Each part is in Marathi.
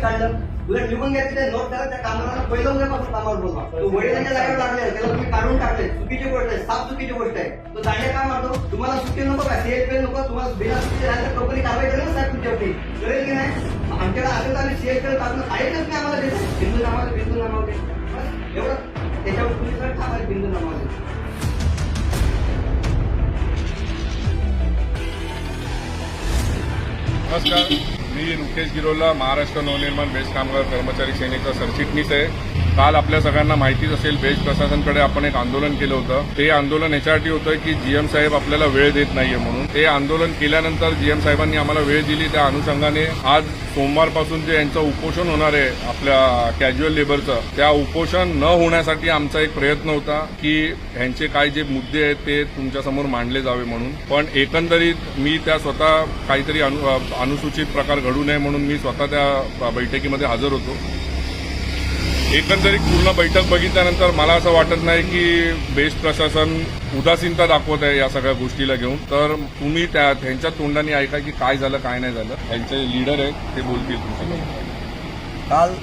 काढलं. तुला निघून घेतले नोट करा त्या कामगारांना पहिलं उद्यापासून कामावर बोलवा. तो वडिलांच्या जागेवर लागले त्याला तुम्ही काढून टाकले. चुकीची गोष्ट आहे साफ चुकीची गोष्ट आहे. तो दांडे काय मारतो? तुम्हाला सुट्टी नको का? सीएचपी नको? तुम्हाला बिना सुट्टी राहिलं कंपनी कारवाई करेल ना साहेब तुमच्यावरती. करेल की नाही? आमच्याकडे आलं तर आम्ही सीएचपी टाकून आहेच नाही आम्हाला देत बिंदू नामावले बिंदू नामावले एवढं. त्याच्यावर तुम्ही सर ठाम बिंदू नामावले नमस्कार. मी रुकेश गिरोला महाराष्ट्र नवनिर्माण बेस्ट कामगार कर्मचारी सेनेचा सरचिटणीस आहे. काल आपल्या सगळ्यांना माहितीच असेल बेस्ट प्रशासनकडे आपण एक आंदोलन केलं होतं. ते आंदोलन याच्यासाठी होतं की जीएम साहेब आपल्याला वेळ देत नाहीये म्हणून. ते आंदोलन केल्यानंतर जीएम साहेबांनी आम्हाला वेळ दिली. त्या अनुषंगाने आज सोमवारपासून जे यांचं उपोषण होणार आहे आपल्या कॅज्युअल लेबरचं त्या उपोषण न होण्यासाठी आमचा एक प्रयत्न होता की ह्यांचे काय जे मुद्दे आहेत ते तुमच्यासमोर मांडले जावे म्हणून. पण एकंदरीत मी त्या स्वतः काहीतरी अनु अनुसूचित प्रकार घडू नये म्हणून मी स्वतः त्या बैठकीमध्ये हजर होतो. एकंदरीत पूर्ण बैठक बघितल्यानंतर मला असं वाटत नाही की बेस्ट प्रशासन उदासीनता दाखवत आहे या सगळ्या गोष्टीला घेऊन. तर तुम्ही त्या त्यांच्या तोंडाने ऐका की काय झालं काय नाही झालं. त्यांचे लीडर आहेत ते बोलतील तुमच्याकडे काल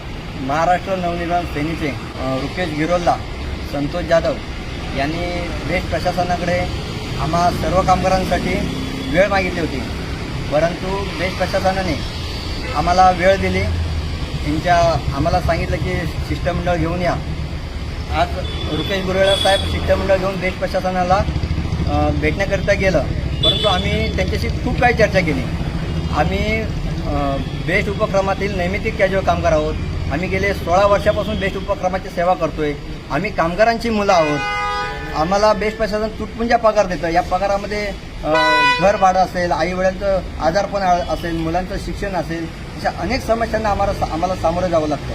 महाराष्ट्र नवनिर्माण सेनेचे रुकेश गिरोल्ला संतोष जाधव यांनी बेस्ट प्रशासनाकडे आम्हा सर्व कामगारांसाठी वेळ मागितली होती. परंतु बेस्ट प्रशासनाने आम्हाला वेळ दिली. त्यांच्या आम्हाला सांगितलं की शिष्टमंडळ घेऊन या. आज रुपेश गुरेळा साहेब शिष्टमंडळ घेऊन बेस्ट प्रशासनाला भेटण्याकरिता गेलं. परंतु आम्ही त्यांच्याशी खूप काही चर्चा केली. आम्ही बेस्ट उपक्रमातील नैमितिक कॅज्युअल कामगार आहोत. आम्ही गेले सोळा वर्षापासून बेस्ट उपक्रमाची सेवा करतोय. आम्ही कामगारांची मुलं आहोत. आम्हाला बेस्ट प्रशासन तुटपुंजा पगार देतं. या पगारामध्ये घर भाडं असेल आई वडिलांचं आजारपण आ- असेल मुलांचं शिक्षण असेल अशा अनेक समस्यांना आम्हाला आम्हाला सामोरं जावं लागतं.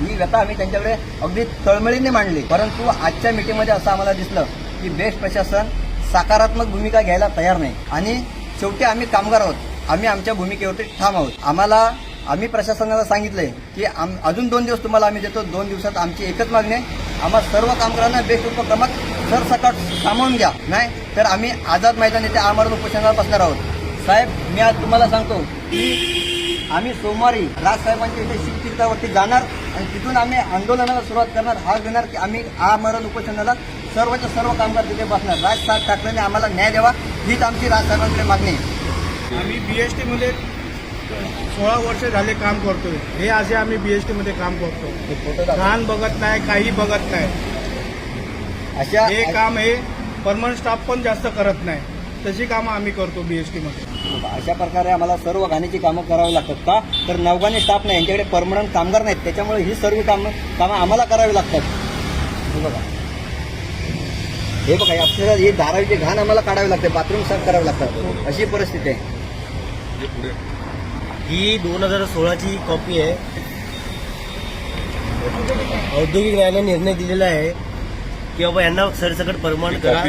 ही व्यथा आम्ही त्यांच्याकडे अगदी तळमळीने मांडली. परंतु आजच्या मीटिंगमध्ये असं आम्हाला दिसलं की बेस्ट प्रशासन सकारात्मक भूमिका घ्यायला तयार नाही. आणि शेवटी आम्ही कामगार आहोत. आम्ही आमच्या भूमिकेवरती ठाम आहोत. आम्हाला आम्ही प्रशासनाला सांगितलंय की आम अजून दोन दिवस तुम्हाला आम्ही देतो. दोन दिवसात आमची एकच मागणी आहे. आम्हाला सर्व कामगारांना बेस्ट उपक्रमात सरसकट सामावून घ्या. नाही तर आम्ही आझाद मैदान येथे आमरण उपोषणाला बसणार आहोत. साहेब मी आज तुम्हाला सांगतो की आम्ही सोमवारी राजसाहेबांच्या इथे शीततीर्थावरती जाणार आणि तिथून आम्ही आंदोलनाला सुरुवात करणार. हा घेणार की आम्ही आमरण उपोषणाला सर्वच्या सर्व कामगार तिथे बसणार. राजसाहेब ठाकरेंनी आम्हाला न्याय द्यावा हीच आमची राजसाहेबांकडे मागणी आहे. आम्ही बी एस टीमध्ये सोळा वर्ष झाले काम करतोय. हे असे आम्ही बी एस टीमध्ये काम करतो. घाण बघत नाही काही बघत नाही. अशा हे काम हे परमनंट स्टाफ पण जास्त करत नाही. तशी कामं आम्ही करतो बी एस टीमध्ये अशा प्रकारे आम्हाला सर्व घाणीची कामं करावी लागतात का? तर नवगाणी स्टाफ नाही यांच्याकडे परमनंट कामगार नाहीत. त्याच्यामुळे ही सर्व कामं कामं आम्हाला करावी लागतात. हे बघा. हे बघा अक्षरशः ही धारावीची घाण आम्हाला काढावी लागते. बाथरूम साफ करावे लागतात. अशी परिस्थिती आहे. ही दोन हजार सोळाची कॉपी आहे. औद्योगिक न्यायालयाने निर्णय दिलेला आहे. की बाबा यांना सरसकट परमान करा.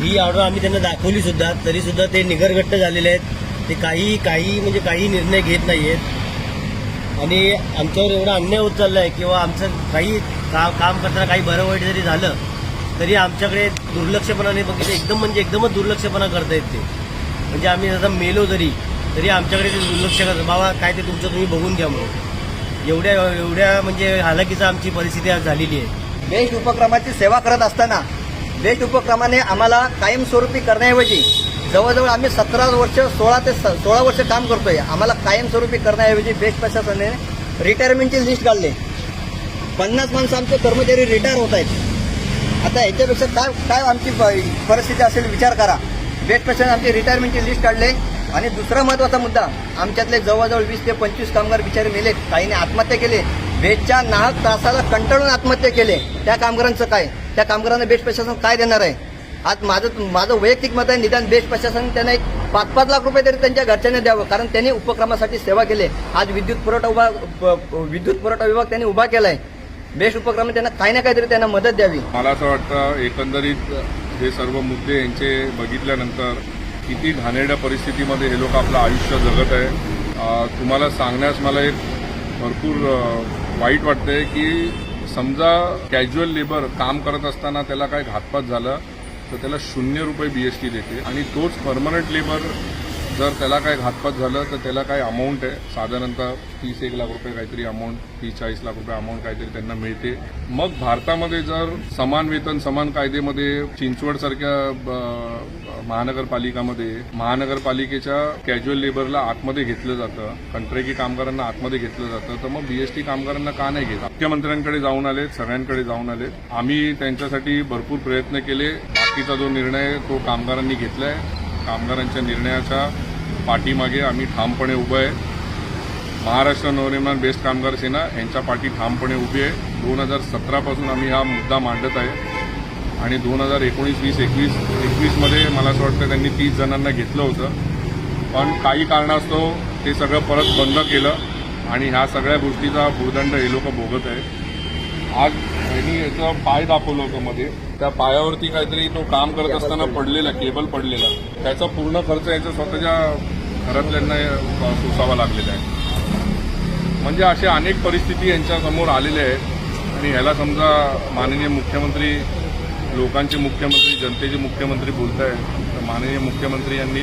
ही ऑर्डर आम्ही त्यांना दाखवली सुद्धा तरी सुद्धा ते निगरगट्ट झालेले आहेत. ते काही काही म्हणजे काही निर्णय घेत नाही आहेत आणि आमच्यावर एवढा अन्याय होत चालला आहे किंवा आमचं काही का काम करताना काही बरं वाईट जरी झालं तरी आमच्याकडे दुर्लक्षपणाने बघितलं एकदम म्हणजे एकदमच दुर्लक्षपणा करतायत ते. म्हणजे आम्ही आता मेलो जरी तरी आमच्याकडे ते दुर्लक्ष करतात. बाबा काय ते तुमचं तुम्ही बघून घ्या म्हणून. एवढ्या एवढ्या म्हणजे हालाकीचा आमची परिस्थिती आज झालेली आहे. बेस्ट उपक्रमाची सेवा करत असताना वेट उपक्रमाने आम्हाला कायमस्वरूपी करण्याऐवजी जवळजवळ आम्ही सतरा वर्ष सोळा ते स- सोळा वर्ष काम करतोय. आम्हाला कायमस्वरूपी करण्याऐवजी बेस्ट प्रशासनाने रिटायरमेंटची लिस्ट काढली. पन्नास माणसं आमचे कर्मचारी रिटायर होत आहेत. आता याच्यापेक्षा काय काय आमची प- परिस्थिती असेल विचार करा. बेस्ट प्रशासन आमची रिटायरमेंटची लिस्ट काढले. आणि दुसरा महत्त्वाचा मुद्दा आमच्यातले जवळजवळ वीस ते पंचवीस कामगार बिचारे मेले काहीने आत्महत्या केले. बेस्टच्या नाहक त्रासाला कंटाळून आत्महत्या केले. त्या कामगारांचं काय? त्या कामगारांना बेस्ट प्रशासन काय देणार आहे? आज माझं माझं वैयक्तिक मत आहे निदान बेस्ट प्रशासन त्यांना एक पाच पाच लाख रुपये तरी त्यांच्या घरच्यांना द्यावं कारण त्यांनी उपक्रमासाठी सेवा केली आज विद्युत पुरवठा उभा विद्युत पुरवठा विभाग त्यांनी उभा केलाय. बेस्ट उपक्रम त्यांना काही ना काहीतरी त्यांना मदत द्यावी. मला असं वाटतं एकंदरीत हे सर्व मुद्दे यांचे बघितल्यानंतर किती घाणेरड्या परिस्थितीमध्ये हे लोक आपलं आयुष्य जगत आहे. तुम्हाला सांगण्यास मला एक भरपूर वाईट वाटतंय की समजा कॅज्युअल लेबर काम करत असताना त्याला काय घातपात झालं तर त्याला शून्य रुपये बी एस टी देते आणि तोच परमनंट लेबर जर त्याला काय घातपात झालं तर त्याला काय अमाऊंट आहे? साधारणतः तीस एक लाख रुपये काहीतरी अमाऊंट तीस चाळीस लाख रुपये अमाऊंट काहीतरी त्यांना मिळते. मग भारतामध्ये जर समान वेतन समान कायदेमध्ये चिंचवडसारख्या महानगरपालिकामध्ये महानगरपालिकेच्या कॅज्युअल लेबरला आतमध्ये घेतलं जातं कंत्राटी कामगारांना आतमध्ये घेतलं जातं तर मग बीएसटी कामगारांना का नाही घेत? मुख्यमंत्र्यांकडे जाऊन आलेत सगळ्यांकडे जाऊन आलेत. आम्ही त्यांच्यासाठी भरपूर प्रयत्न केले. बाकीचा जो निर्णय आहे तो कामगारांनी घेतलाय. कामगारांच्या निर्णयाचा पाठीमागे आम्ही ठामपणे उभं आहे. महाराष्ट्र नवनिर्माण बेस्ट कामगार सेना यांच्या पाठी ठामपणे उभी आहे. दोन हजार सतरापासून आम्ही हा मुद्दा मांडत आहे. आणि दोन हजार एकोणीस वीस एकवीस एकवीसमध्ये मला असं वाटतं त्यांनी तीस जणांना घेतलं होतं. पण काही कारणास्तव ते सगळं परत बंद केलं. आणि ह्या सगळ्या गोष्टीचा भूदंड हे लोक भोगत आहे आज यांनी याचं पाय दाखवलं होतं मध्ये. त्या पायावरती काहीतरी तो काम करत असताना पडलेला. केबल पडलेला. त्याचा पूर्ण खर्च याच्या स्वतःच्या घरातल्यांना सोसावा लागलेला आहे. म्हणजे अशा अनेक परिस्थिती यांच्यासमोर आलेल्या आहेत. आणि ह्याला समजा माननीय मुख्यमंत्री लोकांचे मुख्यमंत्री जनतेचे मुख्यमंत्री बोलत आहेत तर माननीय मुख्यमंत्री यांनी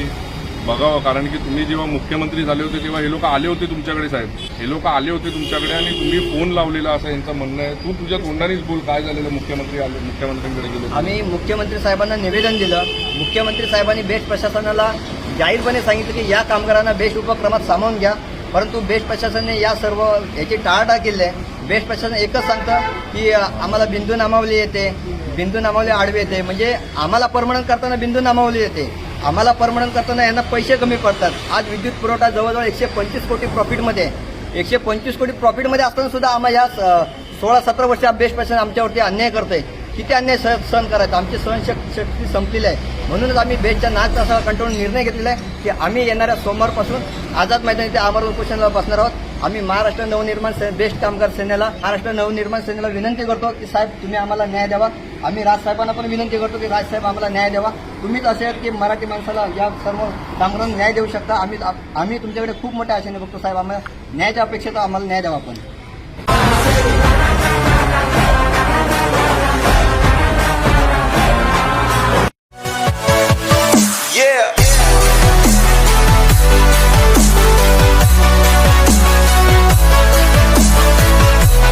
बघावं कारण की तुम्ही जेव्हा मुख्यमंत्री झाले होते तेव्हा हे लोक आले होते तुमच्याकडे साहेब. हे लोक आले होते तुमच्याकडे आणि तुम्ही फोन लावलेला असं यांचं म्हणणं आहे. तू तुझ्या तोंडानेच बोल काय झालेलं मुख्यमंत्री आले मुख्यमंत्र्यांकडे गेले आम्ही मुख्यमंत्री साहेबांना निवेदन दिलं. मुख्यमंत्री साहेबांनी बेस्ट प्रशासनाला जाहीरपणे सांगितलं की या कामगारांना बेस्ट उपक्रमात सामावून घ्या. परंतु बेस्ट प्रशासनाने या सर्व याची टाळाटाळ केली आहे. बेस्ट प्रशासन एकच सांगतं की आम्हाला बिंदू नामावली येते. बिंदू नामावली आडवे येते. म्हणजे आम्हाला परमनंट करताना बिंदू नामावली येते. आम्हाला परमनंट करताना यांना पैसे कमी पडतात. आज विद्युत पुरवठा जवळजवळ एकशे पंचवीस कोटी प्रॉफिटमध्ये एकशे पंचवीस कोटी प्रॉफिटमध्ये असताना सुद्धा आम्हाला ह्या सोळा सतरा वर्ष बेस्ट प्रशासन आमच्यावरती अन्याय करते किती अन्याय सह सहन करायचा? आमची सहनशक्ती शक्ती संपलेली आहे. म्हणूनच आम्ही बेस्टच्या नाच असा कंट्रोल निर्णय घेतलेला आहे की आम्ही येणाऱ्या सोमवारपासून आझाद मैदान इथे आमर उपोषणाला बसणार आहोत. आम्ही महाराष्ट्र नवनिर्माण से बेस्ट कामगार सेनेला महाराष्ट्र नवनिर्माण सेनेला विनंती करतो की साहेब तुम्ही आम्हाला न्याय द्यावा. आम्ही राजसाहेबांना पण विनंती करतो की राजसाहेब आम्हाला न्याय द्यावा. तुम्हीच असे की मराठी माणसाला या सर्व कामगारांना न्याय देऊ शकता. आम्ही आम्ही तुमच्याकडे खूप मोठ्या आशेने बघतो साहेब. आम्हाला न्यायाच्या अपेक्षेत आम्हाला न्याय द्यावा आपण